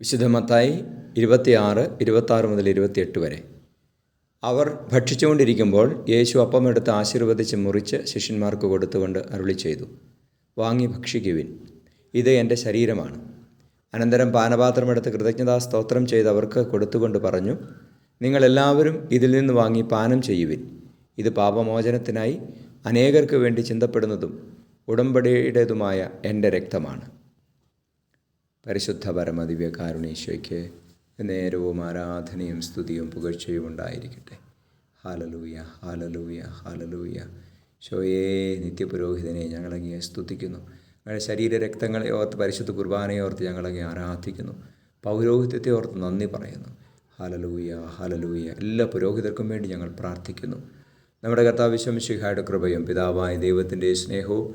വിശുദ്ധമത്തായി ഇരുപത്തിയാറ് ഇരുപത്താറ് മുതൽ ഇരുപത്തിയെട്ട് വരെ. അവർ ഭക്ഷിച്ചുകൊണ്ടിരിക്കുമ്പോൾ യേശു അപ്പമെടുത്ത് ആശീർവദിച്ച് മുറിച്ച് ശിഷ്യന്മാർക്ക് കൊടുത്തുകൊണ്ട് അരുളി ചെയ്തു. വാങ്ങി ഭക്ഷിക്കുവിൻ. ഇത് എന്റെ ശരീരമാണ്. അനന്തരം പാനപാത്രമെടുത്ത് കൃതജ്ഞതാ സ്തോത്രം ചെയ്ത് അവർക്ക് കൊടുത്തുകൊണ്ട് പറഞ്ഞു നിങ്ങളെല്ലാവരും ഇതിൽ നിന്ന് വാങ്ങി പാനം ചെയ്യുവിൻ. ഇത് പാപമോചനത്തിനായി അനേകർക്ക് വേണ്ടി ചിന്തപ്പെടുന്നതും ഉടമ്പടിയുടേതുമായ എന്റെ രക്തമാണ്. പരിശുദ്ധ പരമദിവ്യ കാരുണീശോയ്ക്ക് നേരവും ആരാധനയും സ്തുതിയും പുകഴ്ചയും ഉണ്ടായിരിക്കട്ടെ. Hallelujah hallelujah hallelujah. ഷോയേ നിത്യപുരോഹിതനെ ഞങ്ങളങ്ങയെ സ്തുതിക്കുന്നു. ഞങ്ങളുടെ ശരീര രക്തങ്ങളെ ഓർത്ത് പരിശുദ്ധ കുർബാനയെ ഓർത്ത് ഞങ്ങളങ്ങെ ആരാധിക്കുന്നു. പൗരോഹിത്യത്തെ ഓർത്ത് നന്ദി പറയുന്നു. Hallelujah hallelujah. എല്ലാ പുരോഹിതർക്കും വേണ്ടി ഞങ്ങൾ പ്രാർത്ഥിക്കുന്നു. നമ്മുടെ കർത്താവിശ്വം ശിഖായുടെ കൃപയും പിതാവായ ദൈവത്തിന്റെ സ്നേഹവും